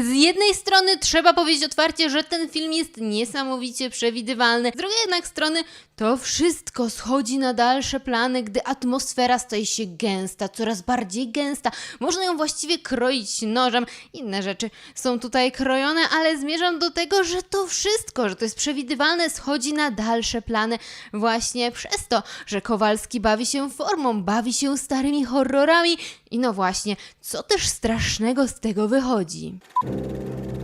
Z jednej strony trzeba powiedzieć otwarcie, że ten film jest niesamowicie przewidywalny, z drugiej jednak strony to wszystko schodzi na dalsze plany, gdy atmosfera staje się gęsta, coraz bardziej gęsta. Można ją właściwie kroić nożem. Inne rzeczy są tutaj krojone, ale zmierzam do tego, że to wszystko, że to jest przewidywalne, schodzi na dalsze plany właśnie przez to, że Kowalski bawi się formą, bawi się starymi horrorami i no właśnie, co też strasznego z tego wychodzi. Thank you.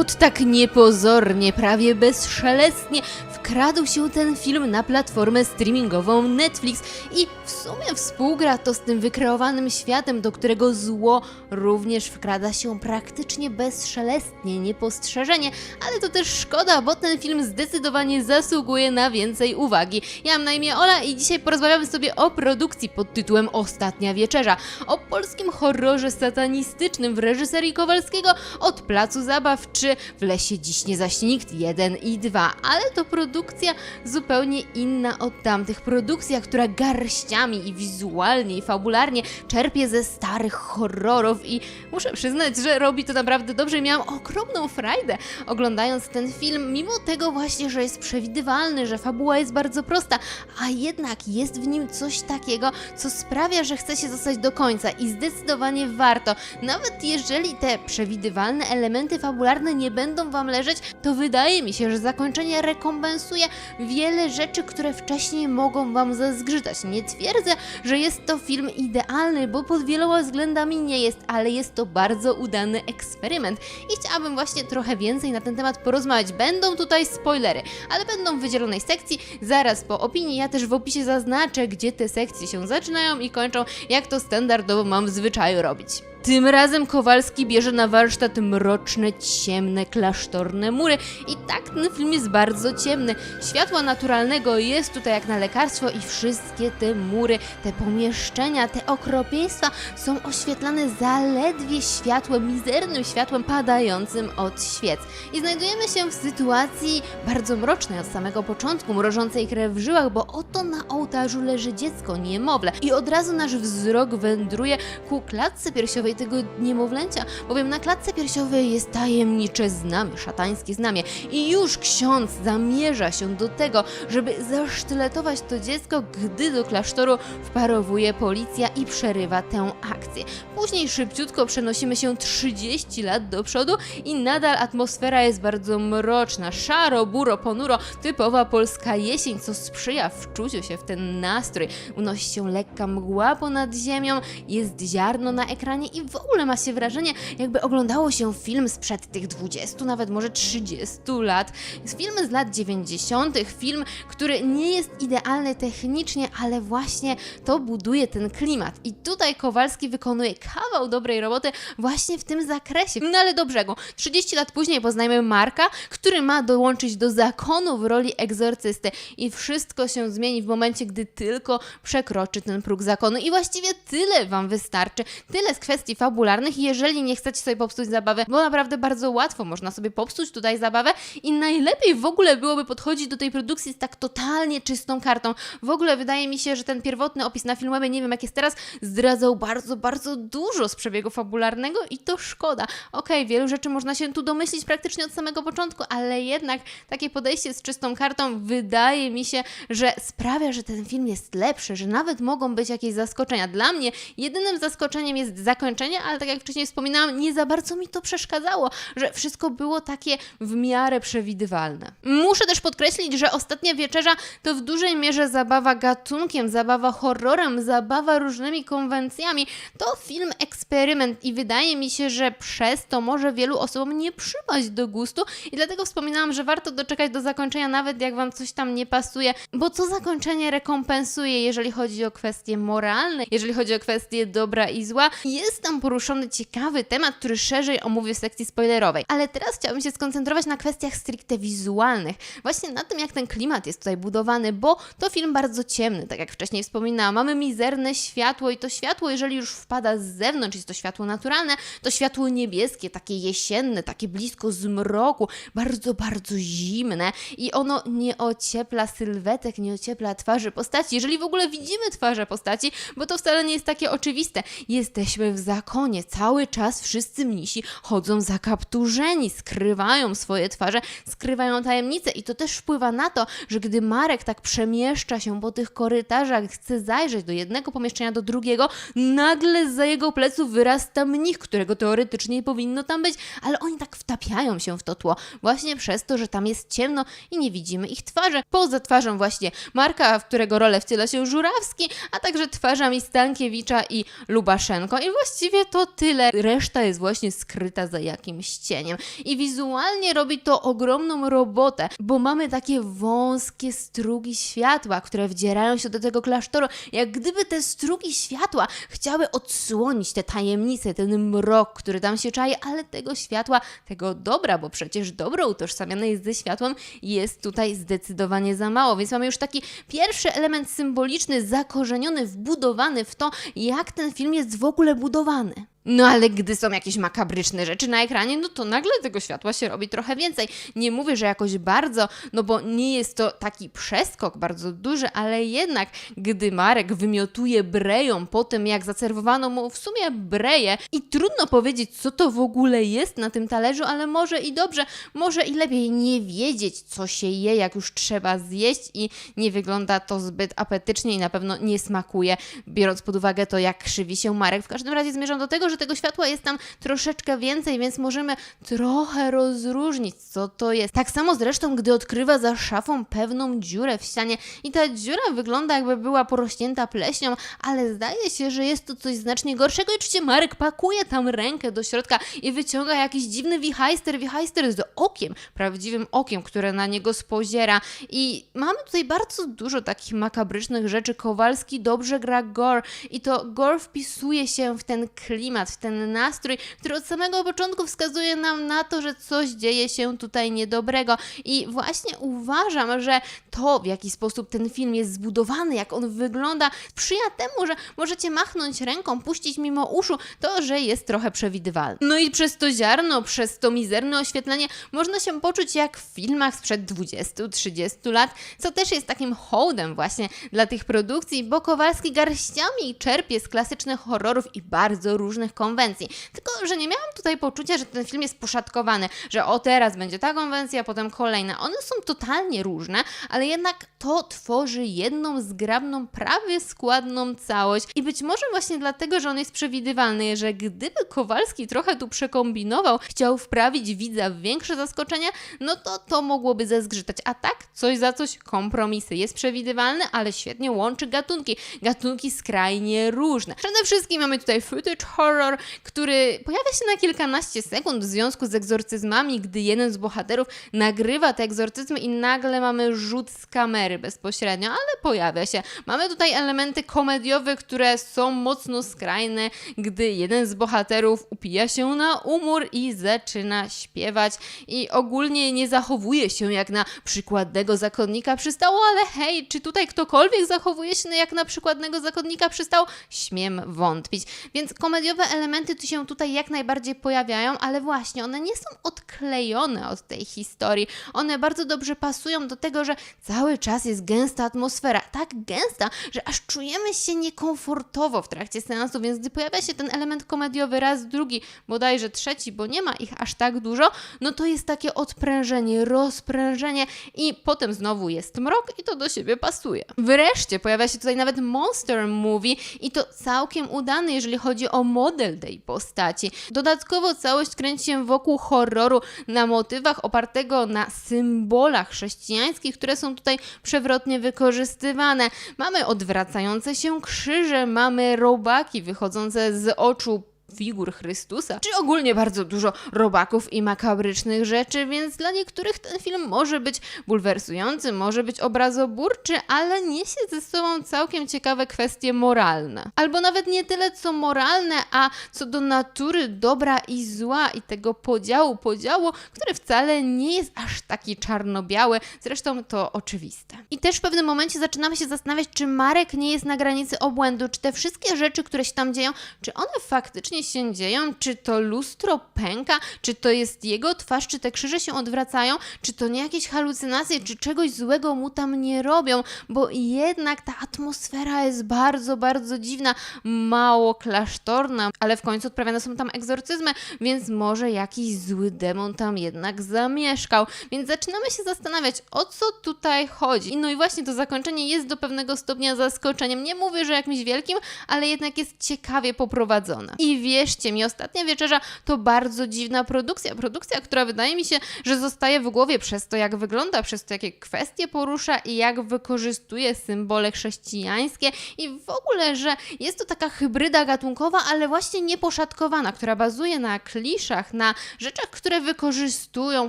Od tak niepozornie, prawie bezszelestnie wkradł się ten film na platformę streamingową Netflix i w sumie współgra to z tym wykreowanym światem, do którego zło również wkrada się praktycznie bezszelestnie, niepostrzeżenie, ale to też szkoda, bo ten film zdecydowanie zasługuje na więcej uwagi. Ja mam na imię Ola i dzisiaj porozmawiamy sobie o produkcji pod tytułem Ostatnia Wieczerza, o polskim horrorze satanistycznym w reżyserii Kowalskiego od Placu Zabaw czy w Lesie Dziś nie zaśnie nikt 1 i 2, ale to produkcja zupełnie inna od tamtych. Produkcja, która garściami i wizualnie i fabularnie czerpie ze starych horrorów i muszę przyznać, że robi to naprawdę dobrze. Miałam ogromną frajdę oglądając ten film, mimo tego właśnie, że jest przewidywalny, że fabuła jest bardzo prosta, a jednak jest w nim coś takiego, co sprawia, że chce się zostać do końca i zdecydowanie warto. Nawet jeżeli te przewidywalne elementy fabularne nie będą Wam leżeć, to wydaje mi się, że zakończenie rekompensuje wiele rzeczy, które wcześniej mogą Wam zazgrzytać. Nie twierdzę, że jest to film idealny, bo pod wieloma względami nie jest, ale jest to bardzo udany eksperyment i chciałabym właśnie trochę więcej na ten temat porozmawiać. Będą tutaj spoilery, ale będą w wydzielonej sekcji, zaraz po opinii. Ja też w opisie zaznaczę, gdzie te sekcje się zaczynają i kończą, jak to standardowo mam w zwyczaju robić. Tym razem Kowalski bierze na warsztat mroczne, ciemne, klasztorne mury i tak ten film jest bardzo ciemny. Światła naturalnego jest tutaj jak na lekarstwo i wszystkie te mury, te pomieszczenia, te okropieństwa są oświetlane zaledwie światłem, mizernym światłem padającym od świec. I znajdujemy się w sytuacji bardzo mrocznej od samego początku, mrożącej krew w żyłach, bo oto na ołtarzu leży dziecko, niemowlę i od razu nasz wzrok wędruje ku klatce piersiowej tego niemowlęcia, bowiem na klatce piersiowej jest tajemnicze znamie, szatańskie znamie i już ksiądz zamierza się do tego, żeby zasztyletować to dziecko, gdy do klasztoru wparowuje policja i przerywa tę akcję. Później szybciutko przenosimy się 30 lat do przodu i nadal atmosfera jest bardzo mroczna, szaro, buro, ponuro, typowa polska jesień, co sprzyja wczuciu się w ten nastrój. Unosi się lekka mgła ponad ziemią, jest ziarno na ekranie i w ogóle ma się wrażenie, jakby oglądało się film sprzed tych 20, nawet może 30 lat. Film z lat 90., film, który nie jest idealny technicznie, ale właśnie to buduje ten klimat. I tutaj Kowalski wykonuje kawał dobrej roboty właśnie w tym zakresie. No ale do brzegu. 30 lat później poznajemy Marka, który ma dołączyć do zakonu w roli egzorcysty i wszystko się zmieni w momencie, gdy tylko przekroczy ten próg zakonu. I właściwie tyle Wam wystarczy. Tyle z kwestii fabularnych, jeżeli nie chcecie sobie popsuć zabawy, bo naprawdę bardzo łatwo można sobie popsuć tutaj zabawę i najlepiej w ogóle byłoby podchodzić do tej produkcji z tak totalnie czystą kartą. W ogóle wydaje mi się, że ten pierwotny opis na Filmwebie, nie wiem jak jest teraz, zdradzał bardzo, bardzo dużo z przebiegu fabularnego i to szkoda. Okej, wielu rzeczy można się tu domyślić praktycznie od samego początku, ale jednak takie podejście z czystą kartą wydaje mi się, że sprawia, że ten film jest lepszy, że nawet mogą być jakieś zaskoczenia. Dla mnie jedynym zaskoczeniem jest zakończenie, ale tak jak wcześniej wspominałam, nie za bardzo mi to przeszkadzało, że wszystko było takie w miarę przewidywalne. Muszę też podkreślić, że Ostatnia Wieczerza to w dużej mierze zabawa gatunkiem, zabawa horrorem, zabawa różnymi konwencjami. To film eksperyment i wydaje mi się, że przez to może wielu osobom nie przypaść do gustu i dlatego wspominałam, że warto doczekać do zakończenia, nawet jak Wam coś tam nie pasuje, bo co zakończenie rekompensuje, jeżeli chodzi o kwestie moralne, jeżeli chodzi o kwestie dobra i zła. Jest tam poruszony ciekawy temat, który szerzej omówię w sekcji spoilerowej. Ale teraz chciałabym się skoncentrować na kwestiach stricte wizualnych. Właśnie na tym, jak ten klimat jest tutaj budowany, bo to film bardzo ciemny, tak jak wcześniej wspominałam. Mamy mizerne światło i to światło, jeżeli już wpada z zewnątrz, jest to światło naturalne, to światło niebieskie, takie jesienne, takie blisko zmroku, bardzo, bardzo zimne i ono nie ociepla sylwetek, nie ociepla twarzy postaci, jeżeli w ogóle widzimy twarze postaci, bo to wcale nie jest takie oczywiste. Jesteśmy w zakonie, cały czas wszyscy mnisi chodzą zakapturzeni, skrywają swoje twarze, skrywają tajemnice i to też wpływa na to, że gdy Marek tak przemieszcza się po tych korytarzach, chce zajrzeć do jednego pomieszczenia do drugiego, nagle za jego pleców wyrasta mnich, którego teoretycznie nie powinno tam być, ale oni tak wtapiają się w to tło, właśnie przez to, że tam jest ciemno i nie widzimy ich twarzy. Poza twarzą właśnie Marka, w którego rolę wciela się Żurawski, a także twarzami Stankiewicza i Lubaszenko. I właściwie to tyle. Reszta jest właśnie skryta za jakimś cieniem. I wizualnie robi to ogromną robotę, bo mamy takie wąskie strugi światła, które wdzierają się do tego klasztoru, jak gdyby te strugi światła chciały odsłonić te tajemnice, ten mrok, który tam się czai, ale tego światła, tego dobra, bo przecież dobro utożsamiane jest ze światłem, jest tutaj zdecydowanie za mało. Więc mamy już taki pierwszy element symboliczny, zakorzeniony, wbudowany w to, jak ten film jest w ogóle budowany. Плани No ale gdy są jakieś makabryczne rzeczy na ekranie, no to nagle tego światła się robi trochę więcej. Nie mówię, że jakoś bardzo, no bo nie jest to taki przeskok bardzo duży, ale jednak gdy Marek wymiotuje breją po tym, jak zaserwowano mu w sumie breję i trudno powiedzieć, co to w ogóle jest na tym talerzu, ale może i dobrze, może i lepiej nie wiedzieć, co się je, jak już trzeba zjeść i nie wygląda to zbyt apetycznie i na pewno nie smakuje, biorąc pod uwagę to, jak krzywi się Marek. W każdym razie zmierzam do tego, że tego światła jest tam troszeczkę więcej, więc możemy trochę rozróżnić, co to jest. Tak samo zresztą, gdy odkrywa za szafą pewną dziurę w ścianie. I ta dziura wygląda jakby była porośnięta pleśnią, ale zdaje się, że jest to coś znacznie gorszego. I oczywiście Marek pakuje tam rękę do środka i wyciąga jakiś dziwny wichajster, wichajster z okiem, prawdziwym okiem, które na niego spoziera. I mamy tutaj bardzo dużo takich makabrycznych rzeczy. Kowalski dobrze gra gore i to gore wpisuje się w ten klimat, w ten nastrój, który od samego początku wskazuje nam na to, że coś dzieje się tutaj niedobrego. I właśnie uważam, że to, w jaki sposób ten film jest zbudowany, jak on wygląda, sprzyja temu, że możecie machnąć ręką, puścić mimo uszu to, że jest trochę przewidywalny. No i przez to ziarno, przez to mizerne oświetlenie można się poczuć jak w filmach sprzed 20-30 lat, co też jest takim hołdem właśnie dla tych produkcji, bo Kowalski garściami czerpie z klasycznych horrorów i bardzo różnych konwencji. Tylko, że nie miałam tutaj poczucia, że ten film jest poszatkowany, że o teraz będzie ta konwencja, potem kolejna. One są totalnie różne, ale jednak to tworzy jedną zgrabną, prawie składną całość. I być może właśnie dlatego, że on jest przewidywalny, że gdyby Kowalski trochę tu przekombinował, chciał wprawić widza w większe zaskoczenie, no to to mogłoby zezgrzytać. A tak, coś za coś, kompromisy. Jest przewidywalny, ale świetnie łączy gatunki. Gatunki skrajnie różne. Przede wszystkim mamy tutaj footage horror, który pojawia się na kilkanaście sekund w związku z egzorcyzmami, gdy jeden z bohaterów nagrywa te egzorcyzmy i nagle mamy rzut z kamery bezpośrednio, ale pojawia się. Mamy tutaj elementy komediowe, które są mocno skrajne, gdy jeden z bohaterów upija się na umór i zaczyna śpiewać i ogólnie nie zachowuje się jak na przykładnego zakonnika przystało, ale hej, czy tutaj ktokolwiek zachowuje się jak na przykładnego zakonnika przystało? Śmiem wątpić. Więc komediowe elementy tu się tutaj jak najbardziej pojawiają, ale właśnie one nie są odklejone od tej historii. One bardzo dobrze pasują do tego, że cały czas jest gęsta atmosfera. Tak gęsta, że aż czujemy się niekomfortowo w trakcie seansu, więc gdy pojawia się ten element komediowy raz, drugi, bodajże trzeci, bo nie ma ich aż tak dużo, no to jest takie odprężenie, rozprężenie i potem znowu jest mrok i to do siebie pasuje. Wreszcie pojawia się tutaj nawet Monster Movie i to całkiem udany, jeżeli chodzi o model tej postaci. Dodatkowo całość kręci się wokół horroru na motywach opartego na symbolach chrześcijańskich, które są tutaj przewrotnie wykorzystywane. Mamy odwracające się krzyże, mamy robaki wychodzące z oczu figur Chrystusa, czy ogólnie bardzo dużo robaków i makabrycznych rzeczy, więc dla niektórych ten film może być bulwersujący, może być obrazoburczy, ale niesie ze sobą całkiem ciekawe kwestie moralne. Albo nawet nie tyle co moralne, a co do natury dobra i zła i tego podziału, podziału, który wcale nie jest aż taki czarno-biały, zresztą to oczywiste. I też w pewnym momencie zaczynamy się zastanawiać, czy Marek nie jest na granicy obłędu, czy te wszystkie rzeczy, które się tam dzieją, czy one faktycznie się dzieją, czy to lustro pęka, czy to jest jego twarz, czy te krzyże się odwracają, czy to nie jakieś halucynacje, czy czegoś złego mu tam nie robią, bo jednak ta atmosfera jest bardzo, bardzo dziwna, mało klasztorna, ale w końcu odprawiane są tam egzorcyzmy, więc może jakiś zły demon tam jednak zamieszkał. Więc zaczynamy się zastanawiać, o co tutaj chodzi. No i właśnie to zakończenie jest do pewnego stopnia zaskoczeniem. Nie mówię, że jakimś wielkim, ale jednak jest ciekawie poprowadzone. I wierzcie mi, ostatnia wieczerza to bardzo dziwna produkcja. Produkcja, która wydaje mi się, że zostaje w głowie przez to, jak wygląda, przez to, jakie kwestie porusza i jak wykorzystuje symbole chrześcijańskie. I w ogóle, że jest to taka hybryda gatunkowa, ale właśnie nieposzatkowana, która bazuje na kliszach, na rzeczach, które wykorzystują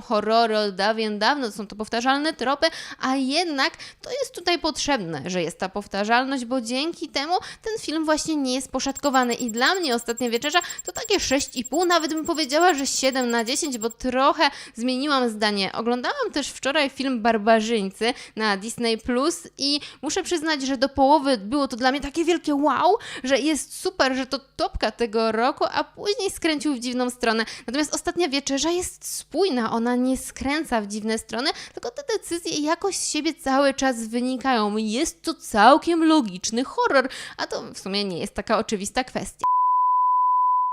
horrory od dawien dawno, są to powtarzalne tropy, a jednak to jest tutaj potrzebne, że jest ta powtarzalność, bo dzięki temu ten film właśnie nie jest poszatkowany. I dla mnie Ostatnia Wieczerza to takie 6,5, nawet bym powiedziała, że 7 na 10, bo trochę zmieniłam zdanie. Oglądałam też wczoraj film Barbarzyńcy na Disney Plus i muszę przyznać, że do połowy było to dla mnie takie wielkie wow, że jest super, że to topka tego roku, a później skręcił w dziwną stronę. Natomiast Ostatnia Wieczerza jest spójna, ona nie skręca w dziwne strony, tylko te decyzje jakoś z siebie cały czas wynikają. Jest to całkiem logiczny horror, a to w sumie nie jest taka oczywista kwestia.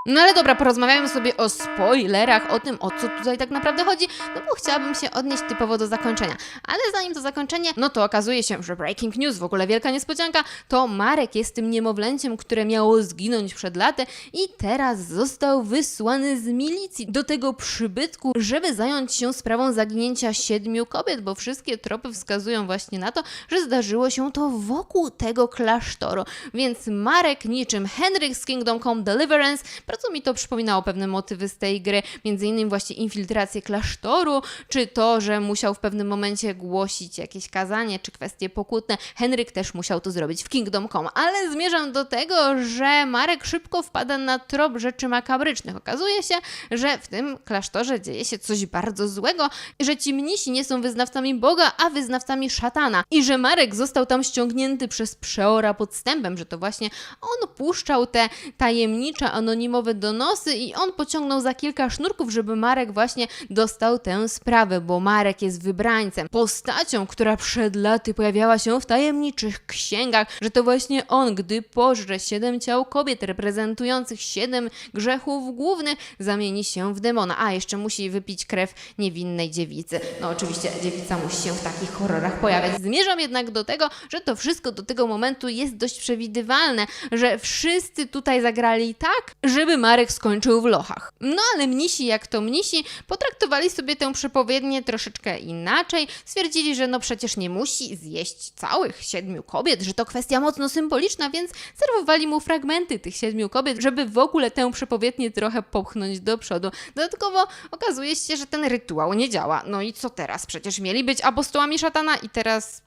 No ale dobra, porozmawiamy sobie o spoilerach, o tym, o co tutaj tak naprawdę chodzi, no bo chciałabym się odnieść typowo do zakończenia. Ale zanim to zakończenie, no to okazuje się, że breaking news, w ogóle wielka niespodzianka, to Marek jest tym niemowlęciem, które miało zginąć przed laty i teraz został wysłany z milicji do tego przybytku, żeby zająć się sprawą zaginięcia siedmiu kobiet, bo wszystkie tropy wskazują właśnie na to, że zdarzyło się to wokół tego klasztoru. Więc Marek niczym Henryk z Kingdom Come Deliverance bardzo mi to przypominało pewne motywy z tej gry, między innymi właśnie infiltrację klasztoru, czy to, że musiał w pewnym momencie głosić jakieś kazanie, czy kwestie pokutne. Henryk też musiał to zrobić w Kingdom Come, ale zmierzam do tego, że Marek szybko wpada na trop rzeczy makabrycznych. Okazuje się, że w tym klasztorze dzieje się coś bardzo złego, że ci mnisi nie są wyznawcami Boga, a wyznawcami szatana. I że Marek został tam ściągnięty przez przeora podstępem, że to właśnie on puszczał te tajemnicze, anonimowe donosy i on pociągnął za kilka sznurków, żeby Marek właśnie dostał tę sprawę, bo Marek jest wybrańcem, postacią, która przed laty pojawiała się w tajemniczych księgach, że to właśnie on, gdy pożre siedem ciał kobiet reprezentujących siedem grzechów głównych, zamieni się w demona. A, jeszcze musi wypić krew niewinnej dziewicy. No oczywiście dziewica musi się w takich horrorach pojawiać. Zmierzam jednak do tego, że to wszystko do tego momentu jest dość przewidywalne, że wszyscy tutaj zagrali tak, żeby Marek skończył w lochach. No ale mnisi, jak to mnisi, potraktowali sobie tę przepowiednię troszeczkę inaczej. Stwierdzili, że no przecież nie musi zjeść całych siedmiu kobiet, że to kwestia mocno symboliczna, więc serwowali mu fragmenty tych siedmiu kobiet, żeby w ogóle tę przepowiednię trochę popchnąć do przodu. Dodatkowo okazuje się, że ten rytuał nie działa. No i co teraz? Przecież mieli być apostołami szatana i teraz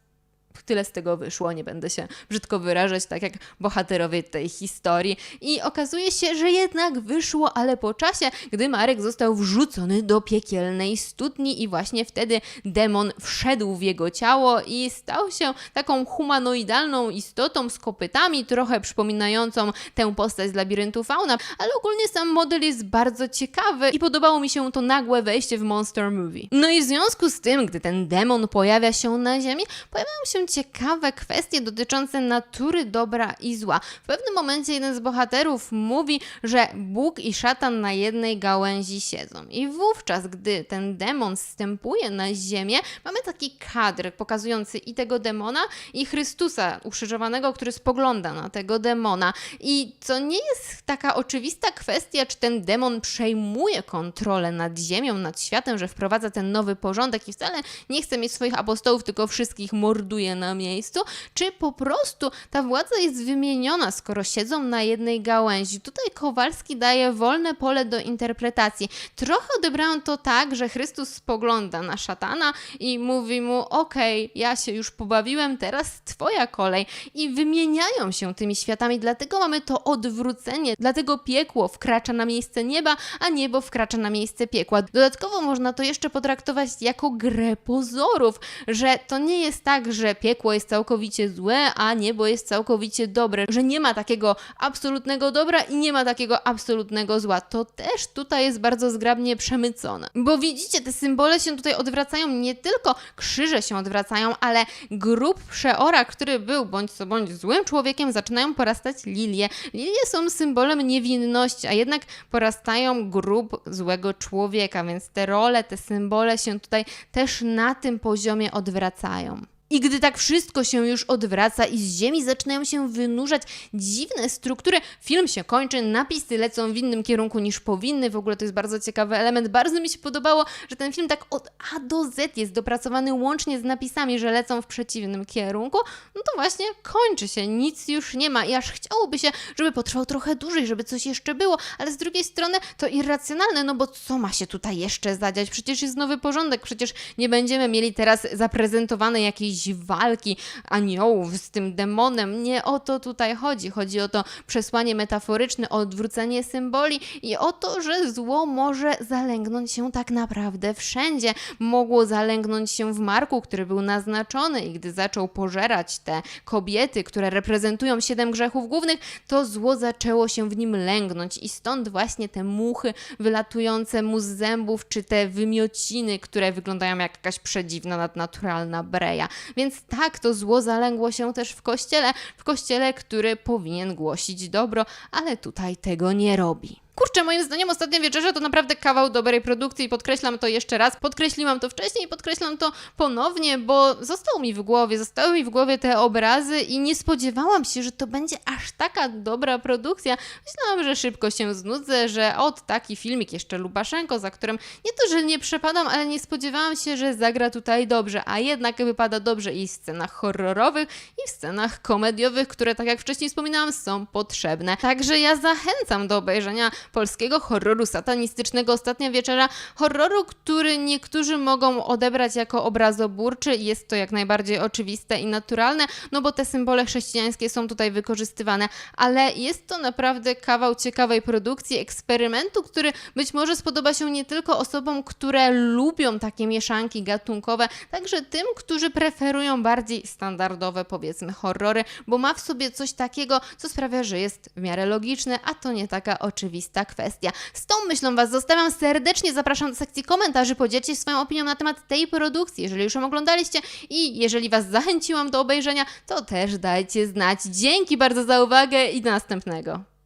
tyle z tego wyszło, nie będę się brzydko wyrażać, tak jak bohaterowie tej historii. I okazuje się, że jednak wyszło, ale po czasie, gdy Marek został wrzucony do piekielnej studni i właśnie wtedy demon wszedł w jego ciało i stał się taką humanoidalną istotą z kopytami, trochę przypominającą tę postać z labiryntu fauna, ale ogólnie sam model jest bardzo ciekawy i podobało mi się to nagłe wejście w Monster Movie. No i w związku z tym, gdy ten demon pojawia się na ziemi, pojawiają się ciekawe kwestie dotyczące natury dobra i zła. W pewnym momencie jeden z bohaterów mówi, że Bóg i szatan na jednej gałęzi siedzą. I wówczas, gdy ten demon wstępuje na ziemię, mamy taki kadr pokazujący i tego demona, i Chrystusa ukrzyżowanego, który spogląda na tego demona. I to nie jest taka oczywista kwestia, czy ten demon przejmuje kontrolę nad ziemią, nad światem, że wprowadza ten nowy porządek i wcale nie chce mieć swoich apostołów, tylko wszystkich morduje na miejscu, czy po prostu ta władza jest wymieniona, skoro siedzą na jednej gałęzi. Tutaj Kowalski daje wolne pole do interpretacji. Trochę odebrałam to tak, że Chrystus spogląda na szatana i mówi mu: Okej, ja się już pobawiłem, teraz twoja kolej. I wymieniają się tymi światami, dlatego mamy to odwrócenie, dlatego piekło wkracza na miejsce nieba, a niebo wkracza na miejsce piekła. Dodatkowo można to jeszcze potraktować jako grę pozorów, że to nie jest tak, że piekło jest całkowicie złe, a niebo jest całkowicie dobre, że nie ma takiego absolutnego dobra i nie ma takiego absolutnego zła. To też tutaj jest bardzo zgrabnie przemycone. Bo widzicie, te symbole się tutaj odwracają, nie tylko krzyże się odwracają, ale grób przeora, który był bądź co bądź złym człowiekiem, zaczynają porastać lilie. Lilie są symbolem niewinności, a jednak porastają grób złego człowieka, więc te role, te symbole się tutaj też na tym poziomie odwracają. I gdy tak wszystko się już odwraca i z ziemi zaczynają się wynurzać dziwne struktury, film się kończy, napisy lecą w innym kierunku niż powinny. W ogóle to jest bardzo ciekawy element. Bardzo mi się podobało, że ten film tak od A do Z jest dopracowany łącznie z napisami, że lecą w przeciwnym kierunku. No to właśnie kończy się, nic już nie ma i aż chciałoby się, żeby potrwał trochę dłużej, żeby coś jeszcze było, ale z drugiej strony to irracjonalne, no bo co ma się tutaj jeszcze zadziać? Przecież jest nowy porządek, przecież nie będziemy mieli teraz zaprezentowane jakiejś walki aniołów z tym demonem. Nie o to tutaj chodzi. Chodzi o to przesłanie metaforyczne, o odwrócenie symboli i o to, że zło może zalęgnąć się tak naprawdę wszędzie. Mogło zalęgnąć się w Marku, który był naznaczony i gdy zaczął pożerać te kobiety, które reprezentują siedem grzechów głównych, to zło zaczęło się w nim lęgnąć i stąd właśnie te muchy wylatujące mu z zębów, czy te wymiociny, które wyglądają jak jakaś przedziwna, nadnaturalna breja. Więc tak, to zło zalęgło się też w kościele, w kościele, który powinien głosić dobro, ale tutaj tego nie robi. Kurczę, moim zdaniem ostatnia wieczerza to naprawdę kawał dobrej produkcji i podkreślam to jeszcze raz. Podkreśliłam to wcześniej i podkreślam to ponownie, bo zostało mi w głowie, zostały mi w głowie te obrazy i nie spodziewałam się, że to będzie aż taka dobra produkcja. Myślałam, że szybko się znudzę, że od taki filmik jeszcze Lubaszenko, za którym nie to, że nie przepadam, ale nie spodziewałam się, że zagra tutaj dobrze, a jednak wypada dobrze i w scenach horrorowych, i w scenach komediowych, które, tak jak wcześniej wspominałam, są potrzebne. Także ja zachęcam do obejrzenia polskiego horroru satanistycznego. Ostatnia Wieczera, horroru, który niektórzy mogą odebrać jako obrazoburczy, jest to jak najbardziej oczywiste i naturalne, no bo te symbole chrześcijańskie są tutaj wykorzystywane, ale jest to naprawdę kawał ciekawej produkcji, eksperymentu, który być może spodoba się nie tylko osobom, które lubią takie mieszanki gatunkowe, także tym, którzy preferują bardziej standardowe, powiedzmy, horrory, bo ma w sobie coś takiego, co sprawia, że jest w miarę logiczne, a to nie taka oczywista kwestia. Z tą myślą Was zostawiam serdecznie, zapraszam do sekcji komentarzy, podzielcie się swoją opinią na temat tej produkcji, jeżeli już ją oglądaliście i jeżeli Was zachęciłam do obejrzenia, to też dajcie znać. Dzięki bardzo za uwagę i do następnego.